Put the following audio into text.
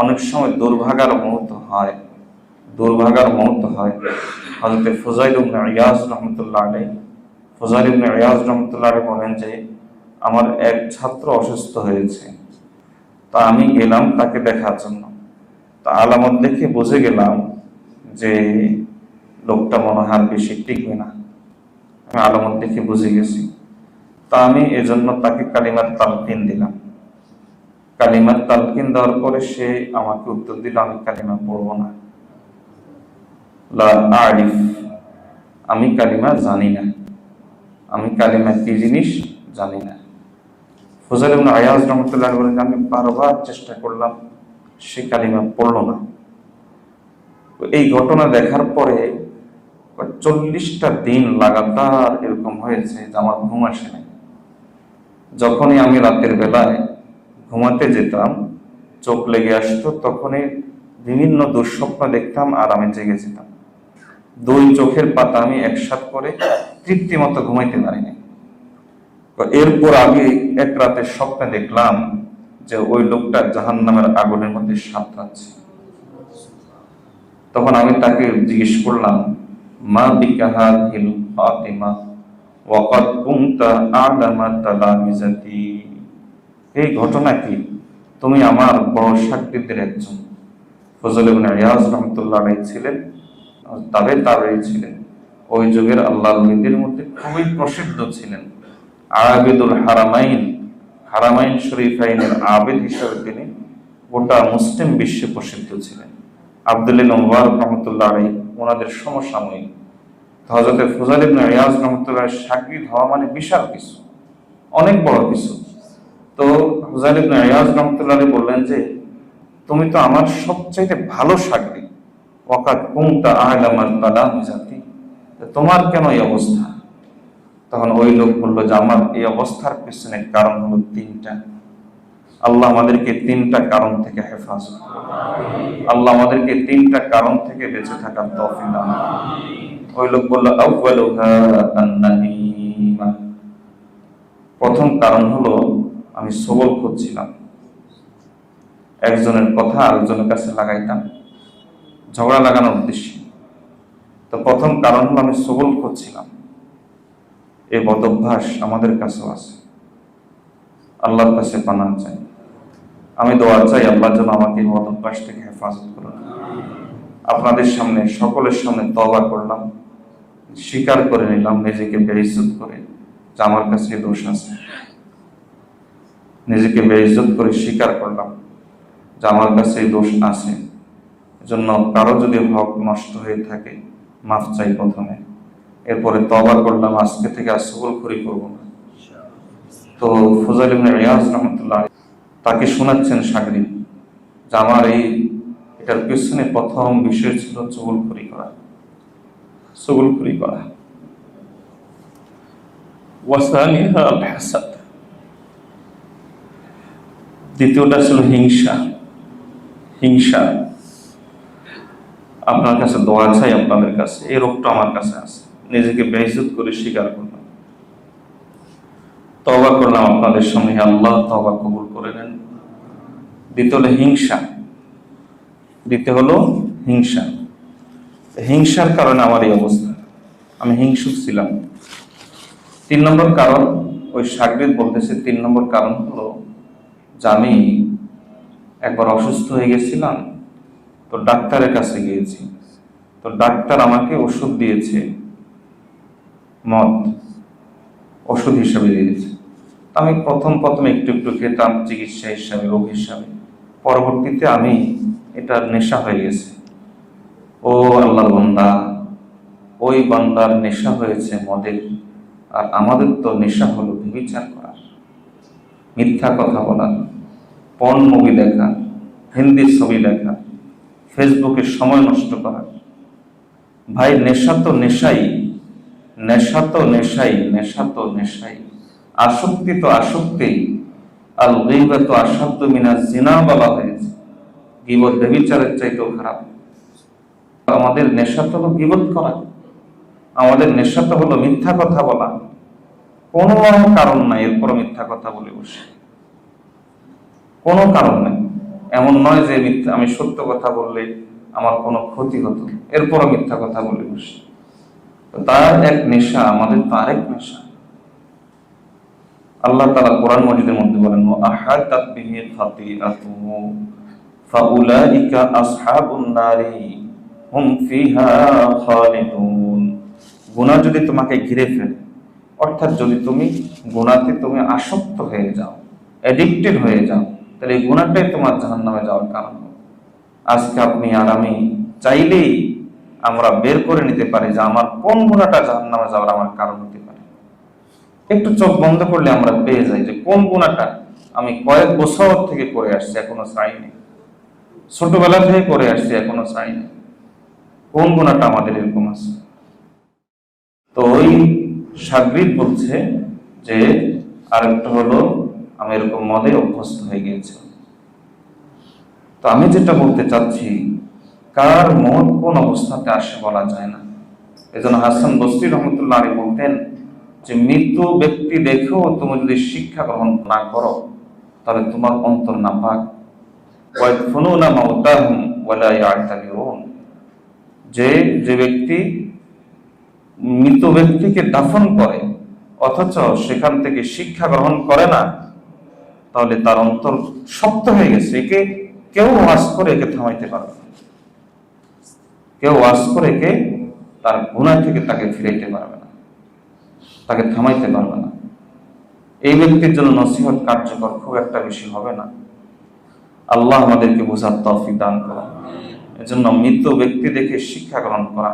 অনেক সময় দুর্ভাগার মুহূর্ত হয়। দুর্ভাগার মুহূর্ত হয়। হজরত ফজাইল ইবনে ইয়াজ রহমতুল্লাহ আলাই ফজাইল ইবনে ইয়াজ রহমতুল্লাহ আলাই বলেন যে, আমার এক ছাত্র অসুস্থ হয়েছে। তা আমি গেলাম তাকে দেখার জন্য। তা আলামত দেখে বুঝে গেলাম যে, লোকটা মনে হয় বেশি টিকবে না। আমি আলামত দেখে বুঝে গেছি। তা আমি এজন্য তাকে কালিমার তালকিন দিলাম। কালিমার তালকিন দেওয়ার পরে সে আমাকে উত্তর দিল, আমি কালিমা পড়ব না। আরিফ, আমি কালিমা জানি না। আমি কালিমা কি জিনিস জানি না। ফজল আয়াজ রহমতুল্লাহ বলেন, আমি বারবার চেষ্টা করলাম, সে কালিমা পড়ল না। এই ঘটনা দেখার পরে চল্লিশটা দিন লাগাতার এরকম হয়েছে যে আমার ঘুম আসে যখনই আমি রাতের বেলায় ঘুমাতে যেতাম, চোখ লেগে আসতো, তখনই বিভিন্ন দুঃস্বপ্ন দেখতাম আর আমি জেগে যেতাম। দুই চোখের পাতা আমি একসাথ করে তৃপ্তি মতো ঘুমাইতে পারিনি। এরপর আমি এক রাতে স্বপ্নে দেখলাম যে ওই লোকটা জাহান নামের আগুনের মধ্যে সাঁতরাচ্ছে। তখন আমি তাকে জিজ্ঞেস করলাম, মা বিকাহা হিল ফাতিমা? ওয়াকাদ কুনতা আলামা তালামিজাতি এই ঘটনা কি? তুমি আমার বড় সাক্ষীদের একজন। ফজল ইবনে রিয়াজ রহমতুল্লাহ আলাইহি ছিলেন তাবে তাবেই ছিলেন। ওই যুগের আল্লাহ নবীদের মধ্যে খুবই প্রসিদ্ধ ছিলেন। আবিদুল হারামাইন হারামাইন শরীফাইনের আবেদ হিসাবে তিনি গোটা মুসলিম বিশ্বে প্রসিদ্ধ ছিলেন। আবদুল্লাহ মুবারক রহমতুল্লাহ আলাই ওনাদের সমসাময়িক। হজরত ফজল ইবনে রিয়াজ রহমতুল্লাহ সাকরিদ হওয়া মানে বিশাল কিছু, অনেক বড় কিছু। রহমতুল্লাহ বললেন যে, তুমি তো আমার সবচাইতে ভালো সাকরি ওয়াকাত কুমতা আহলামান কালাম জাতি তোমার কেন এই অবস্থা? তখন ওই লোক বলল যে, আমার এই অবস্থার পিছনে কারণ হলো তিনটা। আল্লাহ আমাদেরকে তিনটা কারণ থেকে হেফাজত আল্লাহ আমাদেরকে তিনটা কারণ থেকে বেঁচে থাকার তৌফিক ওই লোক বলল, আউয়ালুহা। প্রথম কারণ হলো আমি সবল খুঁজছিলাম। একজনের কথা আরেকজনের কাছে লাগাইতাম। ঝগড়া লাগানোর উদ্দেশ্যে। তো প্রথম কারণ হলো আমি সবল খুঁজছিলাম। এই বদভ্যাস আমাদের কাছেও আছে। আল্লাহর কাছে পানা চাই। আমি দোয়া চাই আল্লাহ যেন আমাকে এই বদভ্যাস থেকে হেফাজত করুন। আপনাদের সামনে, সকলের সামনে তবা করলাম। স্বীকার করে নিলাম, নিজেকে বেইজ্জত করে। যে আমার কাছে দোষ আছে। নিজেকে বেইজ্জত করে স্বীকার করলাম যে আমার কাছে দোষ আছে। এজন্য কারও যদি হক নষ্ট হয়ে থাকে, মাফ চাই প্রথমে। এরপরে তবা করলাম, আজকে থেকে আর সবলখড়ি করব না। তো ফজল রিয়াজ রহমতুল্লাহ তাকে শোনাচ্ছেন সাগরিন যে আমার এই, এটার পেছনে প্রথম বিষয় ছিল চুগলখড়ি করা চুগলখড়ি করা ওয়াসানিহা হাসাদ দ্বিতীয়টা ছিল হিংসা। হিংসা। আপনার কাছে দোয়া চাই আপনাদের কাছে। এই রোগটা আমার কাছে আছে। নিজেকে বেইজত করে স্বীকার করলাম তবা করলাম আপনাদের হে আল্লাহ তবা কবুল করে নেন। দ্বিতীয় হলো হিংসা। দ্বিতীয় হলো হিংসা। হিংসার কারণে আমার এই অবস্থা। আমি হিংসুক ছিলাম। তিন নম্বর কারণ, ওই সাগরিদ বলতেছে, তিন নম্বর কারণ হলো যে আমি একবার অসুস্থ হয়ে গেছিলাম, তো ডাক্তারের কাছে গিয়েছি। তো ডাক্তার আমাকে ওষুধ দিয়েছে, মদ, ওষুধ হিসাবে দিয়েছে। আমি প্রথম প্রথম একটু একটু খেতাম, চিকিৎসা হিসাবে, রোগ হিসাবে। পরবর্তীতে আমি এটার নেশা হয়ে গেছে। ও আল্লাহর বান্দা, ওই বান্দার নেশা হয়েছে মদের। আর আমাদের তো নেশা হলো বিচার করার মিথ্যা কথা বলার পর্ন মুভি দেখা হিন্দি ছবি দেখা ফেসবুকে সময় নষ্ট করা। ভাই, নেশা তো নেশাই, নেশা তো নেশাই, নেশা তো নেশাই। আসক্তি তো আসক্তি আল গিবা তো আসাধ্য মিনা জিনা বলা হয়েছে। গিবত বেবিচারের চাইতেও খারাপ। আমাদের নেশা তো হলো গিবত করা। আমাদের নেশা তো হলো মিথ্যা কথা বলা। কোনো কারণ নাই এরপর মিথ্যা কথা বলে বসে। কোনো কারণ নাই। এমন নয় যে মিথ্যা, আমি সত্য কথা বললে আমার কোনো ক্ষতি হতো এরপরও মিথ্যা কথা বলে বসে। তার এক নেশা, আমাদের তার এক নেশা। আল্লাহ তালা কোরআন মজিদের মধ্যে বলেন ও আহাতাত বিহি খাতিআতুহু ফাউলাইকা হুম গুনাহ যদি তোমাকে ঘিরে ফেলে অর্থাৎ যদি তুমি গুনাতে তুমি আসক্ত হয়ে যাও অ্যাডিক্টেড হয়ে যাও, তাহলে এই গুনাহটাই তোমার জাহান্নামে যাওয়ার কারণ। আজকে আপনি আর আমি চাইলেই আমরা বের করে নিতে পারি যে আমার কোন গুণাটা জাহান্নামে যাওয়ার আমার কারণ হতে পারে। একটু চোখ বন্ধ করলে আমরা পেয়ে যাই যে কোন গুণাটা আমি কয়েক বছর থেকে করে আসছি, এখনও চাইনি। ছোটবেলা থেকে করে আসছি, এখনও চাইনি। কোন গুণাটা আমাদের এরকম আছে? তো ওই সাগরিদ বলছে যে আরেকটা হলো, আমি এরকম মদে অভ্যস্ত হয়ে গিয়েছি। তো আমি যেটা বলতে চাচ্ছি, কার মন কোন অবস্থাতে আসে বলা যায় না। এজন্য হাসান বস্তি রহমতুল্লাহ আলী বলতেন যে মৃত ব্যক্তি দেখেও তুমি যদি শিক্ষা গ্রহণ না করো, তাহলে তোমার অন্তর না পাক যে যে ব্যক্তি মৃত ব্যক্তিকে দাফন করে, অথচ সেখান থেকে শিক্ষা গ্রহণ করে না, তাহলে তার অন্তর শক্ত হয়ে গেছে। একে কেউ ওয়াজ করে একে থামাইতে পারবে কেউ ওয়াজ করে একে তার গুণা থেকে তাকে ফিরাইতে পারবে না, তাকে থামাইতে পারবে না। এই ব্যক্তির জন্য নসিহত কার্যকর খুব একটা বেশি হবে না। আল্লাহ আমাদেরকে বোঝার তৌফিক দান করা এজন্য মৃত ব্যক্তি দেখে শিক্ষা গ্রহণ করা